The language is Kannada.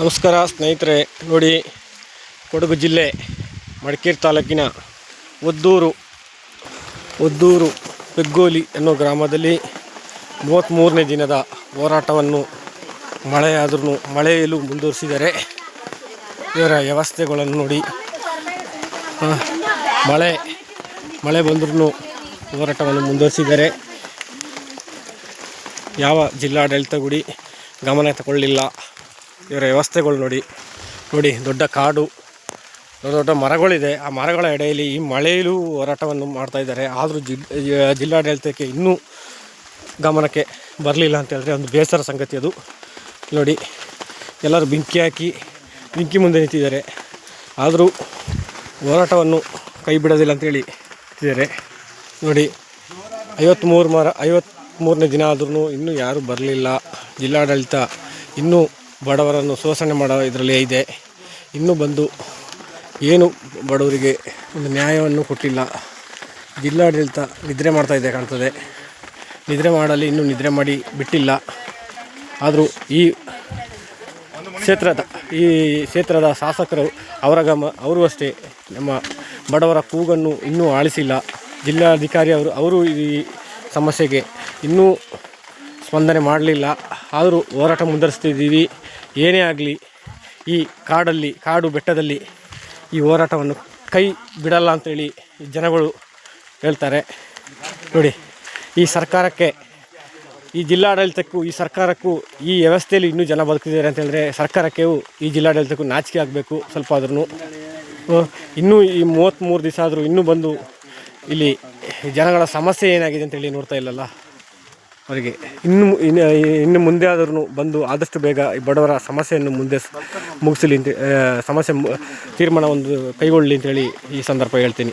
ನಮಸ್ಕಾರ ಸ್ನೇಹಿತರೆ, ನೋಡಿ ಕೊಡಗು ಜಿಲ್ಲೆ, ಮಡಿಕೇರಿ ತಾಲೂಕಿನ ಒದ್ದೂರು ಒದ್ದೂರು ಪೆಗ್ಗೋಲಿ ಅನ್ನೋ ಗ್ರಾಮದಲ್ಲಿ ಮೂವತ್ತ್ಮೂರನೇ ದಿನದ ಹೋರಾಟವನ್ನು ಮಳೆಯಾದ್ರೂ ಮಳೆಯಲು ಮುಂದುವರಿಸಿದ್ದಾರೆ ಇವರ ವ್ಯವಸ್ಥೆಗಳನ್ನು ನೋಡಿ. ಮಳೆ ಮಳೆ ಬಂದ್ರೂ ಹೋರಾಟವನ್ನು ಮುಂದುವರಿಸಿದ್ದಾರೆ ಯಾವ ಜಿಲ್ಲಾಡಳಿತ ಗುಡಿ ಗಮನ ತಗೊಳ್ಳಿಲ್ಲ. ಇವರ ವ್ಯವಸ್ಥೆಗಳು ನೋಡಿ ನೋಡಿ, ದೊಡ್ಡ ಕಾಡು, ದೊಡ್ಡ ದೊಡ್ಡ ಮರಗಳಿದೆ. ಆ ಮರಗಳ ಎಡೆಯಲ್ಲಿ ಈ ಮಳೆಯಲ್ಲೂ ಹೋರಾಟವನ್ನು ಮಾಡ್ತಾ ಇದ್ದಾರೆ. ಆದರೂ ಜಿಲ್ ಜಿಲ್ಲಾಡಳಿತಕ್ಕೆ ಇನ್ನೂ ಗಮನಕ್ಕೆ ಬರಲಿಲ್ಲ ಅಂತ ಹೇಳಿದ್ರೆ ಒಂದು ಬೇಸರ ಸಂಗತಿ ಅದು. ನೋಡಿ, ಎಲ್ಲರೂ ಬೆಂಕಿ ಹಾಕಿ, ಬೆಂಕಿ ಮುಂದೆ ನಿಂತಿದ್ದಾರೆ. ಆದರೂ ಹೋರಾಟವನ್ನು ಕೈ ಬಿಡೋದಿಲ್ಲ ಅಂತೇಳಿ ಇದ್ದಾರೆ. ನೋಡಿ ಐವತ್ತ್ಮೂರು ಮರ ಐವತ್ತ್ಮೂರನೇ ದಿನ ಆದ್ರೂ ಇನ್ನೂ ಯಾರೂ ಬರಲಿಲ್ಲ. ಜಿಲ್ಲಾಡಳಿತ ಇನ್ನೂ ಬಡವರನ್ನು ಶೋಷಣೆ ಮಾಡೋ ಇದರಲ್ಲೇ ಇದೆ. ಇನ್ನೂ ಬಂದು ಏನು ಬಡವರಿಗೆ ಒಂದು ನ್ಯಾಯವನ್ನು ಕೊಟ್ಟಿಲ್ಲ. ಜಿಲ್ಲಾಡಳಿತ ನಿದ್ರೆ ಮಾಡ್ತಾ ಇದೆ ಕಾಣ್ತದೆ. ನಿದ್ರೆ ಮಾಡಲಿ, ಇನ್ನೂ ನಿದ್ರೆ ಮಾಡಿ ಬಿಟ್ಟಿಲ್ಲ. ಆದರೂ ಈ ಕ್ಷೇತ್ರದ ಈ ಕ್ಷೇತ್ರದ ಶಾಸಕರು ಅವರ ಗಮ, ಅವರು ಅಷ್ಟೇ. ನಮ್ಮ ಬಡವರ ಕೂಗನ್ನು ಇನ್ನೂ ಆಳಿಸಿಲ್ಲ. ಜಿಲ್ಲಾಧಿಕಾರಿ ಅವರು ಅವರು ಈ ಸಮಸ್ಯೆಗೆ ಇನ್ನೂ ಸ್ಪಂದನೆ ಮಾಡಲಿಲ್ಲ. ಆದರೂ ಹೋರಾಟ ಮುಂದುವರಿಸ್ತಿದ್ದೀವಿ ಏನೇ ಆಗಲಿ, ಈ ಕಾಡಲ್ಲಿ, ಕಾಡು ಬೆಟ್ಟದಲ್ಲಿ ಈ ಹೋರಾಟವನ್ನು ಕೈ ಬಿಡಲ್ಲ ಅಂತೇಳಿ ಜನಗಳು ಹೇಳ್ತಾರೆ. ನೋಡಿ, ಈ ಸರ್ಕಾರಕ್ಕೆ, ಈ ಜಿಲ್ಲಾಡಳಿತಕ್ಕೂ, ಈ ಸರ್ಕಾರಕ್ಕೂ ಈ ವ್ಯವಸ್ಥೆಯಲ್ಲಿ ಇನ್ನೂ ಜನ ಬದುಕಿದ್ದಾರೆ ಅಂತ ಹೇಳಿದ್ರೆ ಸರ್ಕಾರಕ್ಕೆ ಈ ಜಿಲ್ಲಾಡಳಿತಕ್ಕೂ ನಾಚಿಕೆ ಆಗಬೇಕು ಸ್ವಲ್ಪ ಆದ್ರೂ ಇನ್ನೂ ಈ ಮೂವತ್ತ್ಮೂರು ದಿವಸ ಆದರೂ ಇನ್ನೂ ಬಂದು ಇಲ್ಲಿ ಜನಗಳ ಸಮಸ್ಯೆ ಏನಾಗಿದೆ ಅಂತೇಳಿ ನೋಡ್ತಾ ಇಲ್ಲಲ್ಲ? ಅವರಿಗೆ ಇನ್ನು ಇನ್ನು ಮುಂದೆ ಆದ್ರೂ ಬಂದು ಆದಷ್ಟು ಬೇಗ ಈ ಬಡವರ ಸಮಸ್ಯೆಯನ್ನು ಮುಂದೆ ಮುಗಿಸಲಿ ಸಮಸ್ಯೆ ತೀರ್ಮಾನ ಒಂದು ಕೈಗೊಳ್ಳಲಿ ಅಂತೇಳಿ ಈ ಸಂದರ್ಭ ಹೇಳ್ತೀನಿ.